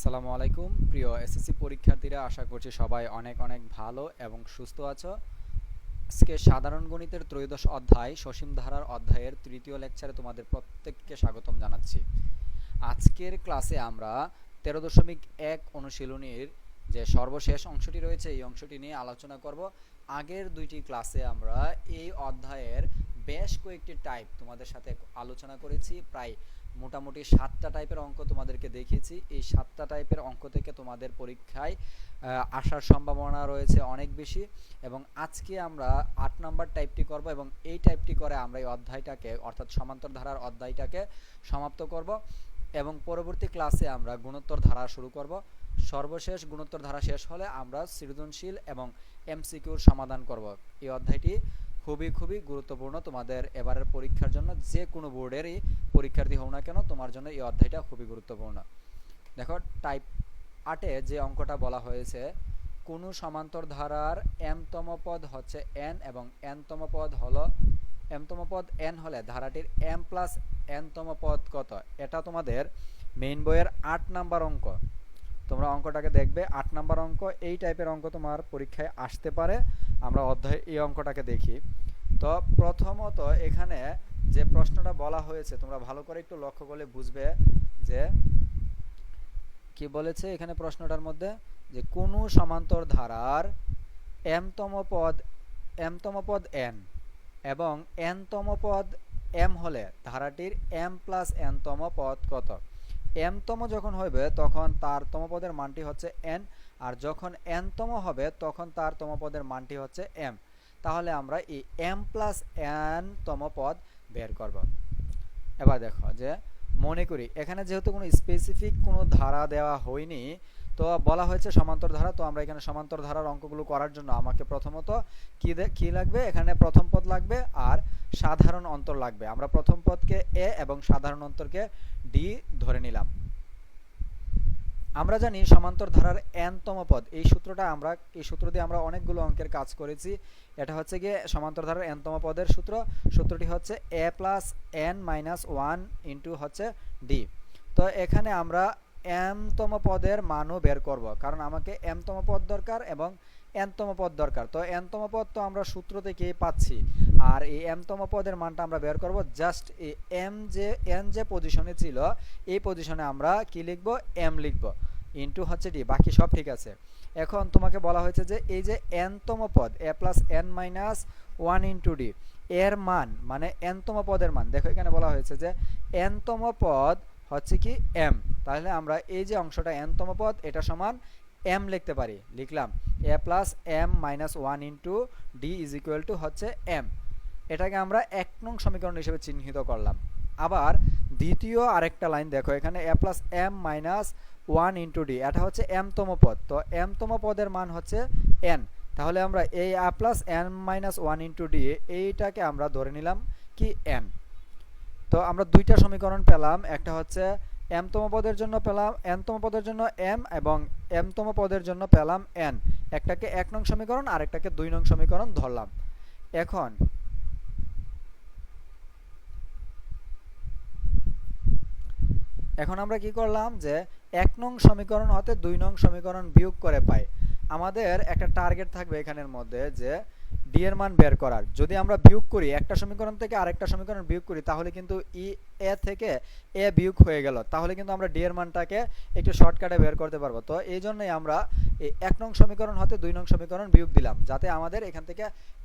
আসসালামু আলাইকুম। প্রিয় এসএসসি পরীক্ষার্থীরা, আশা করছি সবাই অনেক অনেক ভালো এবং সুস্থ আছো। আজকে সাধারণ গণিতের ত্রয়োদশ অধ্যায়, সসীম ধারার অধ্যায়ের তৃতীয় লেকচারে তোমাদের প্রত্যেককে স্বাগতম জানাচ্ছি। আজকের ক্লাসে আমরা তেরো দশমিক এক অনুশীলনীর যে সর্বশেষ অংশটি রয়েছে, এই অংশটি নিয়ে আলোচনা করব। আগের দুইটি ক্লাসে আমরা এই অধ্যায়ের বেশ কয়েকটি টাইপ তোমাদের সাথে আলোচনা করেছি। প্রায় মোটামুটি সাতটা টাইপের অঙ্ক তোমাদেরকে দেখিয়েছি এই সাতটা টাইপের অঙ্ক থেকে তোমাদের পরীক্ষায় আসার সম্ভাবনা রয়েছে অনেক বেশি এবং আজকে আমরা আট নম্বর টাইপটি করব এবং এই টাইপটি করে আমরা এই অধ্যায়টাকে, অর্থাৎ সমান্তর ধারার অধ্যায়টাকে সমাপ্ত করব এবং পরবর্তী ক্লাসে আমরা গুণোত্তর ধারা শুরু করব। সর্বশেষ গুণোত্তর ধারা শেষ হলে আমরা সৃজনশীল এবং এমসিকিউর সমাধান করব। এই অধ্যায়টি খুবই খুবই গুরুত্বপূর্ণ তোমাদের এবারের পরীক্ষার জন্য। যে কোনো বোর্ডেরই পরীক্ষার্থী হও না কেন, তোমার জন্য এই অধ্যায়টা খুবই গুরুত্বপূর্ণ। দেখো টাইপ আটে যে অঙ্কটা বলা হয়েছে, কোনো সমান্তর ধারার এমতম পদ হচ্ছে এন এবং এনতম পদ হলো এমতম পদ এন হলে ধারাটির এম প্লাস এনতম পদ কত? এটা তোমাদের মেইন বইয়ের আট নাম্বার অঙ্ক। তোমরা অঙ্কটাকে দেখবে, আট নাম্বার অঙ্ক, এই টাইপের অঙ্ক তোমার পরীক্ষায় আসতে পারে। আমরা অধ্যায় এই অঙ্কটাকে দেখি। তো প্রথমত এখানে যে প্রশ্নটা বলা হয়েছে, তোমরা ভালো করে একটু লক্ষ্য করলে বুঝবে যে কি বলেছে এখানে প্রশ্নটার মধ্যে? যে কোন সমান্তর ধারার এমতম পদ এমতম পদ এন এবং এনতম পদ এম হলে ধারাটির এম প্লাস এনতম পদ কত? এমতম যখন হবে তখন তার তম পদের মানটি হচ্ছে এন, আর যখন এনতম হবে, তখন তার তম পদের মানটি হচ্ছে এম। তাহলে আমরা এই এম প্লাস এন তম পদ বের করব। এবার দেখো যে, মনে করি, এখানে যেহেতু কোনো স্পেসিফিক কোনো ধারা দেওয়া হয়নি তো বলা হয়েছে সমান্তর ধারা, তো আমরা এখানে সমান্তর ধারার অঙ্কগুলো করার জন্য আমাকে প্রথমত কি কি লাগবে? এখানে প্রথম পদ লাগবে আর সাধারণ অন্তর লাগবে। আমরা প্রথম পদকে এ এবং সাধারণ অন্তরকে ডি ধরে নিলাম। আমরা জানি সমান্তর ধারার এনতম পদ। এই সূত্রটা আমরা, এই সূত্র দিয়ে আমরা অনেকগুলো অঙ্কের কাজ করেছি। এটা হচ্ছে গিয়ে সমান্তর ধারার এনতম পদের সূত্র। সূত্রটি হচ্ছে a plus n minus one into হচ্ছে ডি। তো এখানে আমরা এমতম পদের মানও বের করব, কারণ আমাকে এমতম পদ দরকার এবং এনতম পদ দরকার। তো এনতম পদ তো আমরা সূত্র থেকে পাচ্ছি। আর এই এমতম পদের মানটা আমরা বের করব জাস্ট এই এম যে এন যে পজিশনে ছিল, এই পজিশনে আমরা কি লিখব? এম লিখব। ইনটু হচ্ছে ডি বাকি সব ঠিক আছে। এখন তোমাকে বলা হয়েছে যে এই যে এনতম পদ a plus n minus one into d এর মান মানে এনতম পদের মান। দেখো এখানে বলা হয়েছে যে এনতম পদ হচ্ছে কি এম তাহলে আমরা এই যে অংশটা এনতম পদ, এটা সমান এম লিখতে পারি। লিখলাম a plus m minus one into d is equal to হচ্ছে এম এটাকে আমরা এক নং সমীকরণ হিসেবে চিহ্নিত করলাম। আবার দ্বিতীয় আরেকটা লাইন দেখো, এখানে a plus m minus one into d এটা হচ্ছে এমতম পদ। তো এমতম পদের মান হচ্ছে এন তাহলে আমরা এই a plus n minus one into d এইটাকে আমরা ধরে নিলাম কি এন তো আমরা দুইটা সমীকরণ পেলাম। একটা হচ্ছে এমতম পদের জন্য পেলাম এনতম পদের জন্য এম এবং এমতম পদের জন্য পেলাম এন একটাকে এক নং সমীকরণ আর একটাকে দুই নং সমীকরণ ধরলাম। এখন এখন আমরা কি করলাম যে এক নং সমীকরণ হতে দুই নং সমীকরণ বিয়োগ করে পাই। আমাদের একটা টার্গেট থাকবে এখানের মধ্যে যে ডি এর মান বের করার। যদি আমরা বিয়োগ করি, একটা সমীকরণ থেকে আরেকটা সমীকরণ বিয়োগ করি, তাহলে কিন্তু ই, এ থেকে এ বিয়োগ হয়ে গেল। তাহলে কিন্তু আমরা ডি এর মানটাকে একটু শর্টকাটে বের করতে পারব। তো এই জন্যই আমরা এই এক নং সমীকরণ হতে দুই নং সমীকরণ বিয়োগ দিলাম, যাতে আমাদের এখান থেকে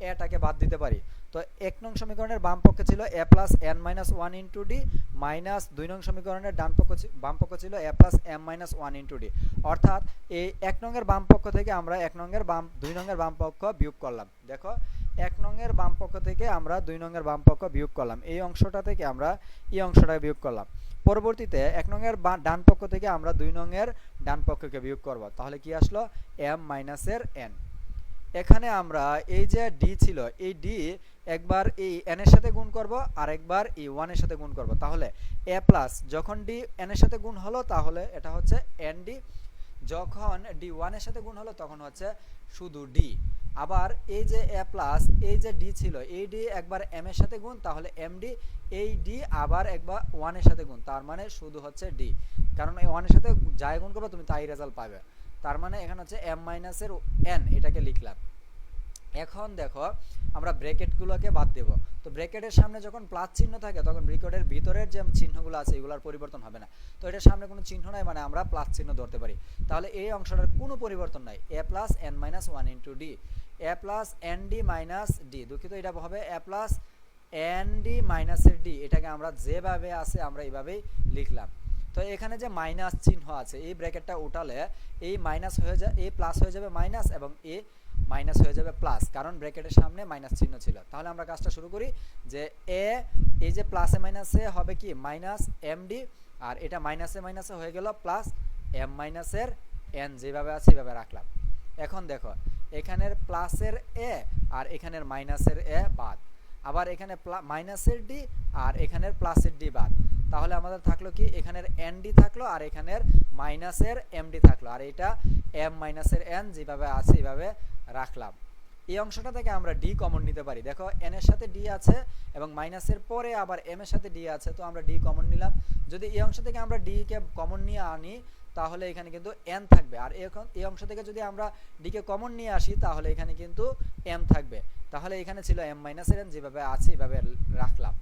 এটাকে বাদ দিতে পারি। তো এক নং সমীকরণের বাম পক্ষে ছিল a plus n minus one into d minus দুই নং সমীকরণের ডান পক্ষ বাম পক্ষ ছিল a plus m minus one into d. অর্থাৎ এই এক নংয়ের বাম পক্ষ থেকে আমরা এক নংয়ের বাম, দুই নংয়ের বাম পক্ষ বিয়োগ করলাম। দেখো এক নংয়ের বাম পক্ষ থেকে আমরা দুই নংয়ের বাম পক্ষ বিয়োগ করলাম। এই অংশটা থেকে আমরা এই অংশটা বিয়োগ করলাম। পরবর্তীতে এক নংয়ের ডান পক্ষ থেকে আমরা দুই নংয়ের ডান পক্ষকে বিয়োগ করব। তাহলে কি আসলো? এম মাইনাসের এন এখানে আমরা এই যে ডি ছিল, এই ডি একবার এই এন এর সাথে গুণ করব আর একবার এই ওয়ানের সাথে গুণ করব। তাহলে এ প্লাস যখন ডি এন এর সাথে গুণ হলো, তাহলে এটা হচ্ছে এন ডি যখন ডি ওয়ানের সাথে গুণ হলো, তখন হচ্ছে শুধু ডি আবার এই যে এ প্লাস এই যে ডি ছিল, এই ডি একবার এম এর সাথে গুণ, তাহলে এম ডি এই ডি আবার একবার ওয়ানের সাথে গুণ, তার মানে শুধু হচ্ছে ডি কারণ এই ওয়ানের সাথে যাই গুণ করবে, তুমি তাই রেজাল্ট পাবে। তার মানে এখানে হচ্ছে এম মাইনাসের এন এটাকে লিখলাম। এখন দেখো, আমরা ব্র্যাকেটগুলোকে বাদ দেব। তো ব্র্যাকেটের সামনে যখন প্লাস চিহ্ন থাকে, তখন ব্র্যাকেটের ভিতরের যে চিহ্নগুলো আছে, এগুলোর পরিবর্তন হবে না। তো এটার সামনে কোনো চিহ্ন নাই মানে আমরা প্লাস চিহ্ন ধরতে পারি। তাহলে এই অংশটার কোনো পরিবর্তন নাই। A plus n minus one into d. A plus n d minus d. দুঃখিত, এটা হবে এ প্লাস এন ডি মাইনাসের ডি। এটাকে আমরা যেভাবে আছে, আমরা এইভাবেই লিখলাম। তো এখানে যে মাইনাস চিহ্ন আছে, এই ব্র্যাকেটটা উঠালে এই মাইনাস হয়ে যায় এ প্লাস হয়ে যাবে মাইনাস এবং এ মাইনাস হয়ে যাবে প্লাস কারণ ব্র্যাকেটের সামনে মাইনাস চিহ্ন ছিল। তাহলে আমরা কাজটা শুরু করি যে এ এই যে প্লাসে মাইনাসে হবে কি? মাইনাস এম ডি আর এটা মাইনাসে মাইনাসে হয়ে গেল প্লাস এম মাইনাসের এন যেভাবে আছে সেভাবে রাখলাম। এখন দেখো, এখানের প্লাসের এ আর এখানের মাইনাসের এ বাদ। আবার এখানে মাইনাসের ডি আর এখানের প্লাসের ডি বাদ। তাহলে আমাদের থাকল কি? এখানের এন ডি থাকল আর এখানের মাইনাসের এম ডি থাকল। আর এটা এম মাইনাসের এন যেভাবে আছে এইভাবে রাখলাম। এই অংশটা থেকে আমরা ডি কমন নিতে পারি। দেখো এন এর সাথে ডি আছে এবং মাইনাসের পরে আবার এম এর সাথে ডি আছে, তো আমরা ডি কমন নিলাম। যদি এই অংশ থেকে আমরা ডি কে কমন নিয়ে আনি, তাহলে এখানে কিন্তু এন থাকবে। আর এখন এই অংশ থেকে যদি আমরা ডি কে কমন নিয়ে আসি, তাহলে এখানে কিন্তু এম থাকবে। তাহলে এখানে ছিল এম মাইনাসের এন যেভাবে আছে, এভাবে রাখলাম।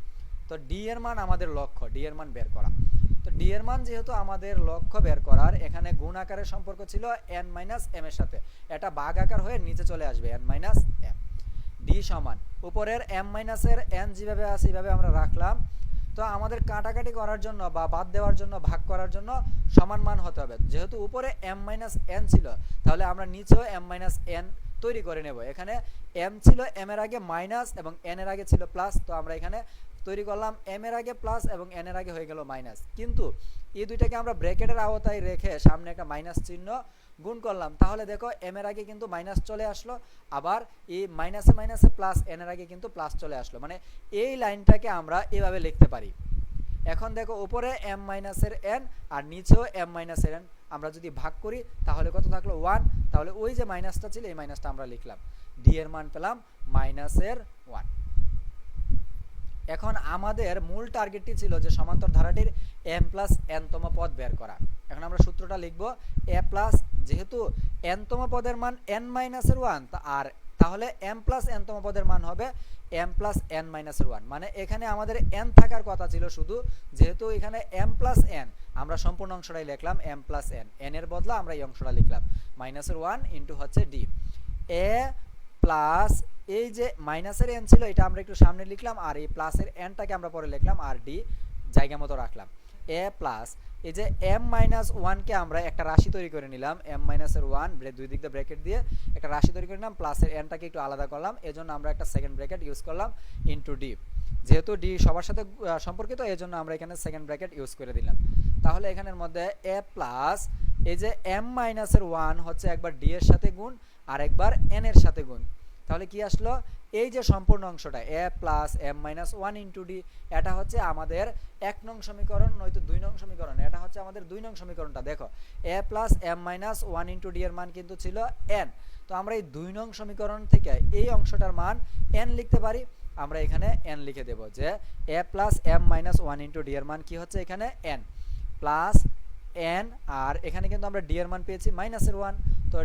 তো ডি এর মান আমাদের লক্ষ্য ডি এর মান বের করা। তো ডি এর মান যেহেতু আমাদের লক্ষ্য বের করার, এখানে গুণ আকারের সম্পর্ক ছিল এন মাইনাস এম এর সাথে। এটা বাঘ আকার হয়ে নিচে চলে আসবে এন মাইনাস এম ডি সমান, উপরের এম মাইনাসের এন যেভাবে আছে এইভাবে আমরা রাখলাম। তো আমাদের কাটাকাটি করার জন্য বা বাদ দেওয়ার জন্য, ভাগ করার জন্য সমান মান হতে হবে। যেহেতু উপরে এম মাইনাস এন ছিল, তাহলে আমরা নিচেও এম মাইনাস এন তৈরি করে নেব। এখানে এম ছিল এম এর আগে মাইনাস এবং এন এর আগে ছিল প্লাস তো আমরা এখানে তৈরি করলাম এম এর আগে প্লাস এবং এন এর আগে হয়ে গেল মাইনাস কিন্তু এই দুইটাকে আমরা ব্র্যাকেটের আওতায় রেখে সামনে একটা মাইনাস চিহ্ন গুণ করলাম। তাহলে দেখো এম এর আগে কিন্তু মাইনাস চলে আসলো, আবার এই মাইনাসে মাইনাসে প্লাস এন এর আগে কিন্তু প্লাস চলে আসলো। মানে এই লাইনটাকে আমরা এভাবে লিখতে পারি। এখন দেখো উপরে এম মাইনাসের এন আর নিচেও এম মাইনাসের এন আমরা যদি ভাগ করি, তাহলে কত থাকল? ওয়ান তাহলে ওই যে মাইনাসটা ছিল, এই মাইনাসটা আমরা লিখলাম। ডি এর মান পেলাম মাইনাসের ওয়ান এখন আমাদের মূল টার্গেটটি ছিল যে সমান্তর ধারাটির এম প্লাস এনতম পদ বের করা। এখন আমরা সূত্রটা লিখব এ প্লাস যেহেতু এনতম পদের মান এন মাইনাসের ওয়ান আর তাহলে এম প্লাস এনতম পদের মান হবে এম প্লাস এন মাইনাসের ওয়ান মানে এখানে আমাদের এন থাকার কথা ছিল শুধু, যেহেতু এখানে এম প্লাস এন আমরা সম্পূর্ণ অংশটাই লিখলাম এম প্লাস এন এন এর বদলা আমরা এই অংশটা লিখলাম। মাইনাসের ওয়ান ইন্টু হচ্ছে ডি এ প্লাস এই যে মাইনাসের এন ছিল, এটা আমরা একটু সামনে লিখলাম, আর এই প্লাসের এনটাকে আমরা পরে লিখলাম, আর ডি জায়গা মতো রাখলাম। এ প্লাস এই যে এম মাইনাস ওয়ানকে আমরা একটা রাশি তৈরি করে নিলাম। এম মাইনাসের ওয়ান দুই দিক দিয়ে ব্র্যাকেট দিয়ে একটা রাশি তৈরি করে নিলাম প্লাসের এনটাকে একটু আলাদা করলাম। এজন্য আমরা একটা সেকেন্ড ব্র্যাকেট ইউজ করলাম ইন্টু ডি যেহেতু ডি সবার সাথে সম্পর্কিত এই জন্য আমরা এখানে সেকেন্ড ব্র্যাকেট ইউজ করে দিলাম। তাহলে এখানের মধ্যে এ প্লাস এই যে এম মাইনাসের ওয়ান হচ্ছে একবার ডি এর সাথে গুণ আর একবার এন এর সাথে গুণ। তাহলে কি আসলো? এই যে সম্পূর্ণ অংশটা, a plus m minus one into d, এটা হচ্ছে আমাদের এক নং সমীকরণ নয়তো দুই নং সমীকরণ, এটা হচ্ছে আমাদের দুই নং সমীকরণটা, দেখো। A plus m minus one into d এর মান কিন্তু ছিল এন। তো আমরা এই দুই নং সমীকরণ থেকে এই অংশটার মান এন লিখতে পারি। আমরা এখানে এন লিখে দেব যে a plus m minus one into d এর মান কি হচ্ছে এখানে? এন। প্লাস এন, আর এখানে কিন্তু আমরা ডি এর মান পেয়েছি মাইনাসের ওয়ান। তো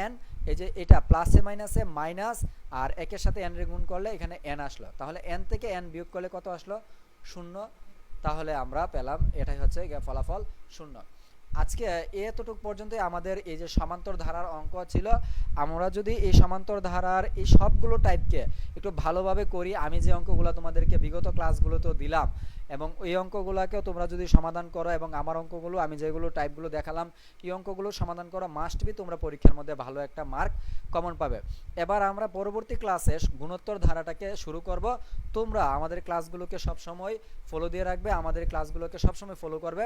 এন এই যে এটা প্লাসে মাইনাসে মাইনাস আর একের সাথে এন গুণ করলে এখানে এন আসলো। তাহলে এন থেকে এন বিয়োগ করলে কত আসলো? শূন্য। তাহলে আমরা পেলাম, এটাই হচ্ছে ফলাফল শূন্য। আজকে এতটুক পর্যন্তই আমাদের এই যে সমান্তর ধারার অঙ্ক ছিল। আমরা যদি এই সমান্তর ধারার এই সবগুলো টাইপকে একটু ভালোভাবে করি, আমি যে অঙ্কগুলো তোমাদেরকে বিগত ক্লাসগুলোতেও দিলাম এবং এই অঙ্কগুলোকেও তোমরা যদি সমাধান করো এবং আমার অঙ্কগুলো, আমি যেগুলো টাইপগুলো দেখালাম, এই অঙ্কগুলো সমাধান করা মাস্ট বি তোমরা পরীক্ষার মধ্যে ভালো একটা মার্ক কমন পাবে। এবার আমরা পরবর্তী ক্লাসে গুণোত্তর ধারাটাকে শুরু করব। তোমরা আমাদের ক্লাসগুলোকে সবসময় ফলো দিয়ে রাখবে, আমাদের ক্লাসগুলোকে সবসময় ফলো করবে।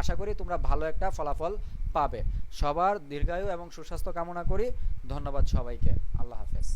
আশা করি তোমরা ভালো একটা ফলাফল পাবে। সবার দীর্ঘায়ু এবং সুস্বাস্থ্য কামনা করি। ধন্যবাদ সবাইকে। আল্লাহ হাফেজ।